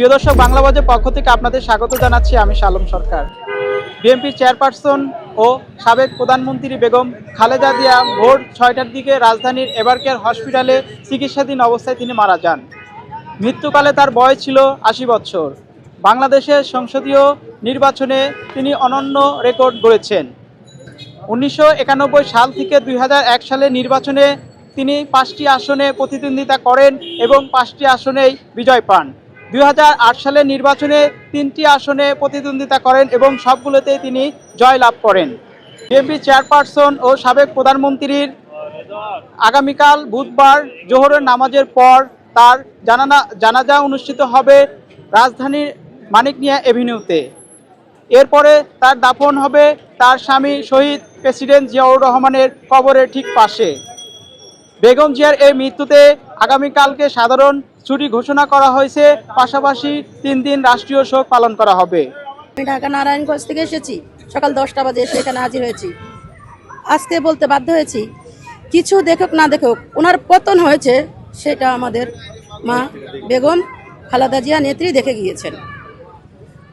প্রিয় দর্শক, বাংলা পক্ষ থেকে আপনাদের স্বাগত জানাচ্ছি আমি শালম সরকার। বিএনপির চেয়ারপারসন ও সাবেক প্রধানমন্ত্রী বেগম খালেদা জিয়া ভোর ছয়টার দিকে রাজধানীর এবারকেয়ার হসপিটালে চিকিৎসাধীন অবস্থায় তিনি মারা যান। মৃত্যুকালে তার বয়স ছিল আশি বছর। বাংলাদেশের সংসদীয় নির্বাচনে তিনি অনন্য রেকর্ড গড়েছেন। উনিশশো একানব্বই সাল থেকে দুই সালে নির্বাচনে তিনি পাঁচটি আসনে প্রতিদ্বন্দ্বিতা করেন এবং পাঁচটি আসনেই বিজয় পান। দুই হাজার আট সালের নির্বাচনে তিনটি আসনে প্রতিদ্বন্দ্বিতা করেন এবং সবগুলোতেই তিনি জয় লাভ করেন। বিএনপি চেয়ারপারসন ও সাবেক প্রধানমন্ত্রীর আগামীকাল বুধবার জোহরের নামাজের পর তার জানানা, জানাজা অনুষ্ঠিত হবে রাজধানীর মানিকনিয়া এভিনিউতে। এরপরে তার দাফন হবে তার স্বামী শহীদ প্রেসিডেন্ট জিয়াউর রহমানের কবরের ঠিক পাশে। বেগম জিয়ার এই মৃত্যুতে আগামীকালকে সাধারণ ছুটি ঘোষণা করা হয়েছে, পাশাপাশি তিন দিন রাষ্ট্রীয় শোক পালন করা হবে। আমি ঢাকা নারায়ণগঞ্জ থেকে এসেছি, সকাল দশটা বাজে এসে এখানে হাজির হয়েছি। আজকে বলতে বাধ্য হয়েছি, কিছু দেখুক না দেখুক, ওনার পতন হয়েছে, সেটা আমাদের মা বেগম খালাদা জিয়া নেত্রী দেখে গিয়েছেন।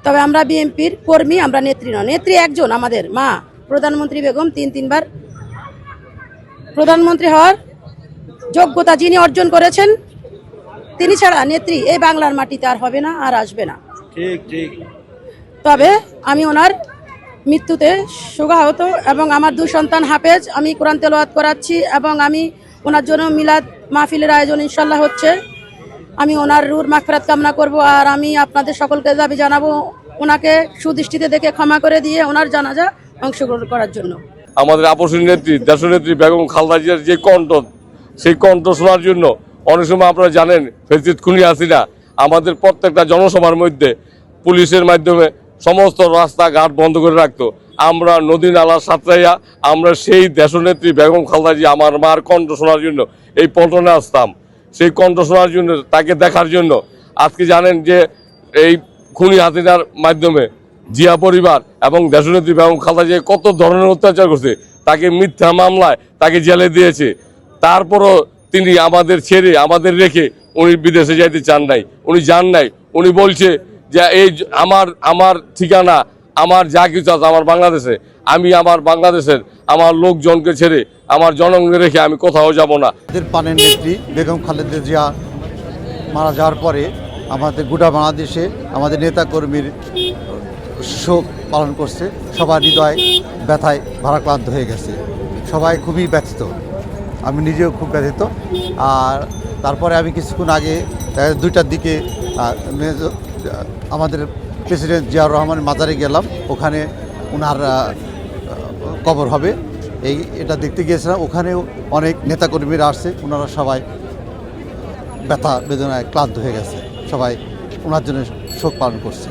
তবে আমরা বিএনপির কর্মী, আমরা নেত্রী নয়, নেত্রী একজন আমাদের মা, প্রধানমন্ত্রী বেগম তিন তিনবার প্রধানমন্ত্রী হওয়ার যোগ্যতা যিনি অর্জন করেছেন তিনি ছাড়া নেত্রী এই বাংলার মাটিতে আর হবে না আর আসবে না। ঠিক ঠিক। তবে আমি ওনার মৃত্যুতে সুগাহত এবং আমার দু সন্তান হাফেজ আমি কোরআন তেলাওয়াত করাচ্ছি এবং আমি ওনার জন্য মিলাদ মাহফিলের আয়োজন ইনশাল্লাহ হচ্ছে। আমি ওনার রুর মাগফিরাত কামনা করব আর আমি আপনাদের সকলকে দাবি জানাব ওনাকে সুদৃষ্টিতে দেখে ক্ষমা করে দিয়ে ওনার জানাজা অংশগ্রহণ করার জন্য। আমাদের আপসী নেত্রী দেশনেত্রী বেগম খালদা জিয়ার যে কণ্ঠ সেই কণ্ঠ শোনার জন্য অনেক সময় আপনারা জানেন ফেসিদ খুনি হাসিনা আমাদের প্রত্যেকটা জনসভার মধ্যে পুলিশের মাধ্যমে সমস্ত রাস্তাঘাট বন্ধ করে রাখতো। আমরা নদী নালা সাঁতরাইয়া আমরা সেই দেশনেত্রী বেগম খালদা জিয়া আমার মার কণ্ঠ শোনার জন্য এই পল্টনে আসতাম। সেই কণ্ঠ শোনার জন্য, তাকে দেখার জন্য। আজকে জানেন যে এই খুনি হাসিনার মাধ্যমে জিয়া পরিবার এবং দেশনেত্রী বেগম খালদা জিয়া কত ধরনের অত্যাচার করছে, তাকে মিথ্যা মামলায় তাকে জেলে দিয়েছে। তারপরও তিনি আমাদের ছেড়ে, আমাদের রেখে উনি বিদেশে যাইতে চান নাই। উনি যান নাই। উনি বলছে যে, এই আমার আমার ঠিকানা, আমার যা কিছু আছে আমার বাংলাদেশে, আমি আমার বাংলাদেশের, আমার লোকজনকে ছেড়ে, আমার জনগণকে রেখে আমি কোথাও যাব না। পানের নেত্রী বেগম খালেদা জিয়া মারা যাওয়ার পরে আমাদের গোটা বাংলাদেশে আমাদের নেতাকর্মীর শোক পালন করছে। সবার হৃদয় ব্যথায় ভারাক্রান্ত হয়ে গেছে। সবাই খুবই ব্যথিত। আমি নিজেও খুব ব্যথিত। আর তারপরে আমি কিছুক্ষণ আগে দুইটার দিকে আমাদের প্রেসিডেন্ট জিয়াউর রহমানের মাজারে গেলাম। ওখানে ওনার কবর হবে। এই, এটা দেখতে গিয়েছিলাম। ওখানেও অনেক নেতাকর্মীরা আসছে। ওনারা সবাই ব্যথা বেদনায় ক্লান্ত হয়ে গেছে। সবাই ওনার জন্য শোক পালন করছে।